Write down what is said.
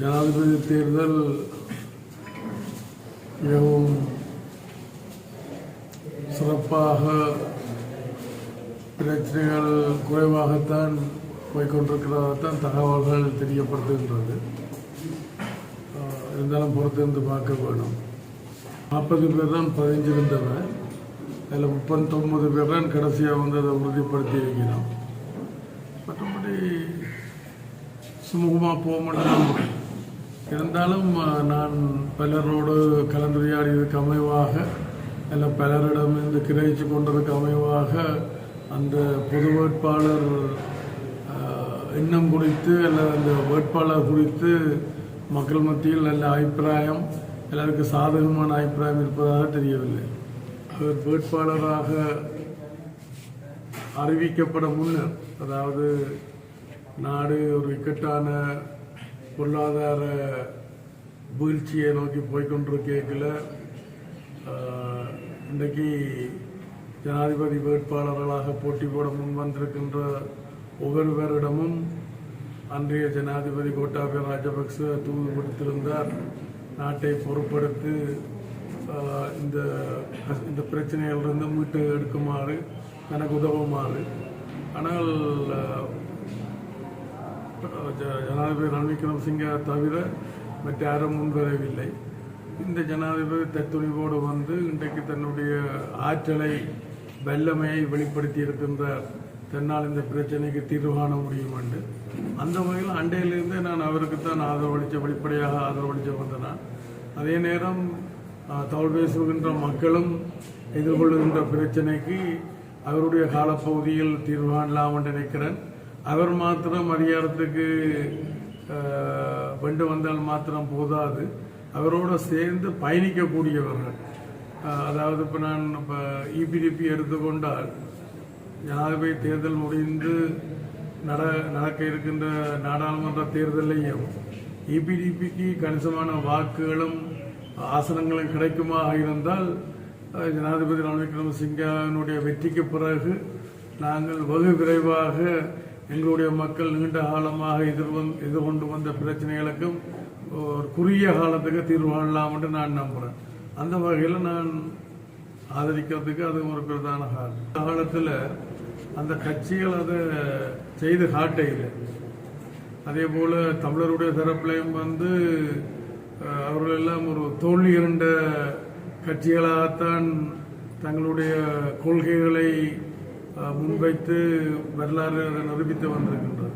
ஜனாதிபதி தேர்தல் மிகவும் சிறப்பாக பிரச்சனைகள் குறைவாகத்தான் போய்கொண்டிருக்கிறதாகத்தான் தகவல்கள் தெரியப்படுத்துகின்றது. இருந்தாலும் பொறுத்திருந்து பார்க்க வேணும். நாற்பது பேர் தான் பதிஞ்சிருந்தவன் அதில் முப்பத்தொன்பது பேர் தான் கடைசியாக வந்து அதை உறுதிப்படுத்தி இருக்கிறோம் மற்றபடி சுமூகமாக போக மாட்டேன் இருந்தாலும் நான் பலரோடு கலந்துரையாடியதுக்கு அமைவாக இல்லை பலரிடமிருந்து கிரகிச்சு கொண்டதுக்கு அமைவாக அந்த பொது வேட்பாளர் எண்ணம் குறித்து அல்லது அந்த வேட்பாளர் குறித்து மக்கள் மத்தியில் நல்ல அபிப்பிராயம் எல்லாருக்கு சாதகமான அபிப்பிராயம் இருப்பதாக தெரியவில்லை. அவர் வேட்பாளராக அறிவிக்கப்பட முன்னர் அதாவது நாடு ஒரு இக்கட்டான பொருளாதார வீழ்ச்சியை நோக்கி போய்கொண்டிருக்கல இன்றைக்கு ஜனாதிபதி வேட்பாளர்களாக போட்டி போட முன் வந்திருக்கின்ற ஒவ்வொருவரிடமும் அன்றைய ஜனாதிபதி கோட்டாபய ராஜபக்ச தூது கொடுத்திருந்தார். நாட்டை பொருட்படுத்து இந்த இந்த பிரச்சனையிலிருந்து மீட்டு எடுக்குமாறு எனக்கு உதவுமாறு. ஆனால் ஜனாதிபதி ரன் விக்ரமசிங்கை தவிர மற்ற யாரும் முன்வரவில்லை. இந்த ஜனாதிபதி தத்துணிவோடு வந்து இன்றைக்கு தன்னுடைய ஆற்றலை வல்லமையை வெளிப்படுத்தி இருக்கின்ற தன்னால் இந்த பிரச்சனைக்கு தீர்வு காண முடியும் என்று அந்த வகையில் அண்டையிலிருந்தே நான் அவருக்கு தான் ஆதரவளித்த வெளிப்படையாக ஆதரவளித்து வந்த நான் அதே நேரம் தமிழ் பேசுகின்ற மக்களும் எதிர்கொள்ளுகின்ற பிரச்சனைக்கு அவருடைய காலப்பகுதியில் தீர்வு காணலாம் என்று நினைக்கிறேன். அவர் மாத்திரம் அதிகாரத்துக்கு கொண்டு வந்தால் மாத்திரம் போதாது. அவரோடு சேர்ந்து பயணிக்கக்கூடியவர்கள். அதாவது இப்போ நான் இப்போ இபிடிபி எடுத்துக்கொண்டால் ஜனாதிபதி தேர்தல் முடிந்து நட நடக்க இருக்கின்ற நாடாளுமன்ற தேர்தலையும் இபிடிபிக்கு கணிசமான வாக்குகளும் ஆசனங்களும் கிடைக்குமாக இருந்தால் ஜனாதிபதி ரணில் விக்ரமசிங்கனுடைய வெற்றிக்கு பிறகு நாங்கள் வெகு விரைவாக எங்களுடைய மக்கள் நீண்ட காலமாக எதிர்வந் எதிர்கொண்டு வந்த பிரச்சனைகளுக்கும் ஒரு குறுகிய காலத்துக்கு தீர்வு காணலாம் என்று நான் நம்புகிறேன் அந்த வகையில் நான் ஆதரிக்கிறதுக்கு அது ஒரு பிரதான காரணம். இந்த காலத்தில் அந்த கட்சிகள் அதை செய்து காட்டையில் அதே போல் தமிழருடைய தரப்புலையும் வந்து அவர்கள் எல்லாம் ஒரு தோல்வி இரண்ட கட்சிகளாகத்தான் தங்களுடைய கொள்கைகளை முன்வைத்து வரலாறு நிரூபித்து வந்திருக்கின்றது.